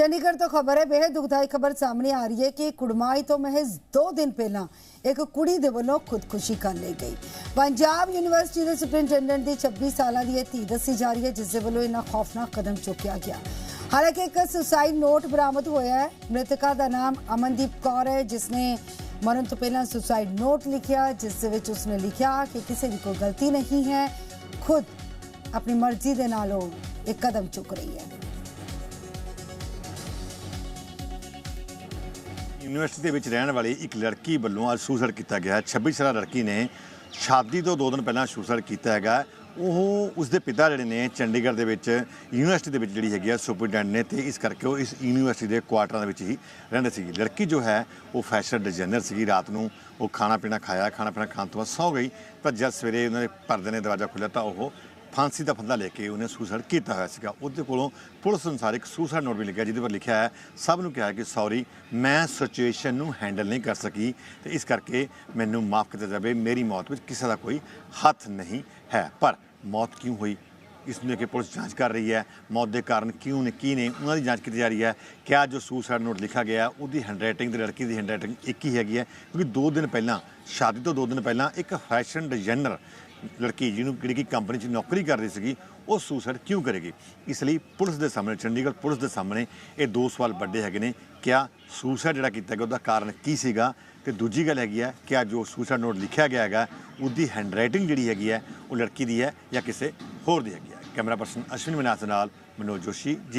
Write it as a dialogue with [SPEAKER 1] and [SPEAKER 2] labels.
[SPEAKER 1] ਚੰਡੀਗੜ੍ਹ ਤੋਂ ਖਬਰ ਹੈ ਬੇहद ਦੁਖਦਾਈ ਖਬਰ ਸਾਹਮਣੇ ਆ ਰਹੀ ਹੈ ਕਿ ਕੁੜਮਾਈ ਤੋਂ ਮਹਿਜ਼ 2 ਦਿਨ ਪਹਿਲਾਂ ਇੱਕ ਕੁੜੀ ਦੇ ਵੱਲੋਂ ਖੁਦਕੁਸ਼ੀ ਕਰ ਲਈ ਗਈ। ਪੰਜਾਬ ਯੂਨੀਵਰਸਿਟੀ ਦੇ ਸੁਪਰਿੰਟੈਂਡੈਂਟ ਦੀ 26 ਸਾਲਾਂ ਦੀ ਇਹ ਧੀ ਦੱਸੀ ਜਾ ਰਹੀ ਹੈ, ਜਿਸ ਦੇ ਵੱਲੋਂ ਇਹਨਾਂ ਖੌਫਨਾਕ ਕਦਮ ਚੁੱਕਿਆ ਗਿਆ। ਹਾਲਾਂਕਿ ਇੱਕ ਸੁਸਾਈਡ ਨੋਟ ਬਰਾਮਦ ਹੋਇਆ ਹੈ। ਮ੍ਰਿਤਕਾ ਦਾ ਨਾਮ ਅਮਨਦੀਪ ਕੌਰ ਹੈ, ਜਿਸ ਨੇ ਮਰਨ ਤੋਂ ਪਹਿਲਾਂ ਸੁਸਾਈਡ ਨੋਟ ਲਿਖਿਆ, ਜਿਸ ਦੇ ਵਿੱਚ ਉਸਨੇ ਲਿਖਿਆ ਕਿ ਕਿਸੇ ਦੀ ਕੋਈ ਗਲਤੀ ਨਹੀਂ ਹੈ। ਖੁਦ ਆਪਣੀ ਮਰਜ਼ੀ ਦੇ ਨਾਲ ਉਹ ਇੱਕ ਕਦਮ ਚੁੱਕ ਰਹੀ ਹੈ।
[SPEAKER 2] ਯੂਨੀਵਰਸਿਟੀ ਦੇ ਵਿੱਚ ਰਹਿਣ ਵਾਲੀ ਇੱਕ ਲੜਕੀ ਵੱਲੋਂ ਅੱਜ ਸ਼ੂਸਾਈਡ ਕੀਤਾ ਗਿਆ ਹੈ। 26 ਸਾਲਾ ਲੜਕੀ ਨੇ ਸ਼ਾਦੀ ਤੋਂ ਦੋ ਦਿਨ ਪਹਿਲਾਂ ਸੁਸਾਈਡ ਕੀਤਾ ਹੈਗਾ। ਉਹ ਉਸਦੇ ਪਿਤਾ ਜਿਹੜੇ ਨੇ ਚੰਡੀਗੜ੍ਹ ਦੇ ਵਿੱਚ ਯੂਨੀਵਰਸਿਟੀ ਦੇ ਵਿੱਚ ਜਿਹੜੀ ਹੈਗੀ ਆ ਸੁਪਰਡੈਂਟ ਨੇ ਤੇ ਇਸ ਕਰਕੇ ਉਹ ਇਸ ਯੂਨੀਵਰਸਿਟੀ ਦੇ ਕੁਆਟਰਾਂ ਦੇ ਵਿੱਚ ਹੀ ਰਹਿੰਦੇ ਸੀ ਲੜਕੀ ਜੋ ਹੈ, ਉਹ ਫੈਸ਼ਨ ਡਿਜ਼ਾਈਨਰ ਸੀਗੀ। ਰਾਤ ਨੂੰ ਉਹ ਖਾਣਾ ਪੀਣਾ ਖਾਇਆ, ਖਾਣਾ ਪੀਣਾ ਖਾਣ ਤੋਂ ਬਾਅਦ ਸੌ ਗਈ, ਪਰ ਜਦ ਸਵੇਰੇ ਉਹਨਾਂ ਦੇ ਪਰਦੇ ਨੇ ਦਰਵਾਜ਼ਾ ਖੋਲ੍ਹਿਆ ਤਾਂ ਉਹ ਫਾਂਸੀ ਦਾ ਫੰਦਾ ਲੈ ਕੇ ਉਹਨੇ ਸੁਸਾਈਡ ਕੀਤਾ ਹੋਇਆ ਸੀਗਾ। ਉਹਦੇ ਕੋਲੋਂ ਪੁਲਿਸ ਅਨੁਸਾਰ ਇੱਕ ਸੁਸਾਈਡ ਨੋਟ ਵੀ ਲਿਖਿਆ, ਜਿਹਦੇ ਪਰ ਲਿਖਿਆ ਹੈ, ਸਭ ਨੂੰ ਕਿਹਾ ਕਿ ਸੌਰੀ ਮੈਂ ਸਿਚੁਏਸ਼ਨ ਨੂੰ ਹੈਂਡਲ ਨਹੀਂ ਕਰ ਸਕੀ ਤੇ ਇਸ ਕਰਕੇ ਮੈਨੂੰ ਮਾਫ ਕੀਤਾ ਜਾਵੇ, ਮੇਰੀ ਮੌਤ ਵਿੱਚ ਕਿਸੇ ਦਾ ਕੋਈ ਹੱਥ ਨਹੀਂ ਹੈ। ਪਰ ਮੌਤ ਕਿਉਂ ਹੋਈ? ਇਸ ਨੂੰ ਲੈ ਕੇ ਪੁਲਿਸ ਜਾਂਚ ਕਰ ਰਹੀ ਹੈ। ਮੌਤ ਦੇ ਕਾਰਨ ਕਿਉਂ ਨੇ, ਕੀ ਨੇ, ਉਹਨਾਂ ਦੀ ਜਾਂਚ ਕੀਤੀ ਜਾ ਰਹੀ ਹੈ। ਕਿਆ ਜੋ ਸੁਸਾਈਡ ਨੋਟ ਲਿਖਿਆ ਗਿਆ, ਉਹਦੀ ਹੈਂਡਰਾਈਟਿੰਗ ਤੇ ਲੜਕੀ ਦੀ ਹੈਂਡਰਾਈਟਿੰਗ ਇੱਕ ਹੀ ਹੈਗੀ ਹੈ, ਕਿਉਂਕਿ 2 ਦਿਨ ਪਹਿਲਾਂ, ਸ਼ਾਦੀ ਤੋਂ 2 ਦਿਨ ਪਹਿਲਾਂ ਇੱਕ ਫੈਸ਼ਨ ਡਿਜ਼ਾਈਨਰ ਲੜਕੀ ਜਿਹਨੂੰ ਜਿਹੜੀ ਕਿ ਕੰਪਨੀ 'ਚ ਨੌਕਰੀ ਕਰਦੀ ਸੀਗੀ, ਉਹ ਸੁਸਾਈਡ ਕਿਉਂ ਕਰੇਗੀ? ਇਸ ਲਈ ਪੁਲਿਸ ਦੇ ਸਾਹਮਣੇ, ਚੰਡੀਗੜ੍ਹ ਪੁਲਿਸ ਦੇ ਸਾਹਮਣੇ ਇਹ ਦੋ ਸਵਾਲ ਵੱਡੇ ਹੈਗੇ ਨੇ। ਕਿਆ ਸੁਸਾਈਡ ਜਿਹੜਾ ਕੀਤਾ ਗਿਆ, ਉਹਦਾ ਕਾਰਨ ਕੀ ਸੀਗਾ? ਤੇ ਦੂਜੀ ਗੱਲ ਹੈਗੀ ਹੈ ਕਿ ਜੋ ਸੁਸਾਈਡ ਨੋਟ ਲਿਖਿਆ ਗਿਆ ਹੈਗਾ, ਉਹਦੀ ਹੈਂਡਰਾਈਟਿੰਗ ਜਿਹੜੀ ਹੈਗੀ ਹੈ, ਉਹ ਲੜਕੀ ਦੀ ਹੈ ਜਾਂ ਕਿਸੇ ਹੋਰ ਦੀ ਹੈਗੀ ਹੈ। ਕੈਮਰਾ ਪਰਸਨ ਅਸ਼ਵਿਨ ਵਿਨਾਸ਼ ਦੇ ਨਾਲ ਮਨੋਜ ਜੋਸ਼ੀ ਜੀ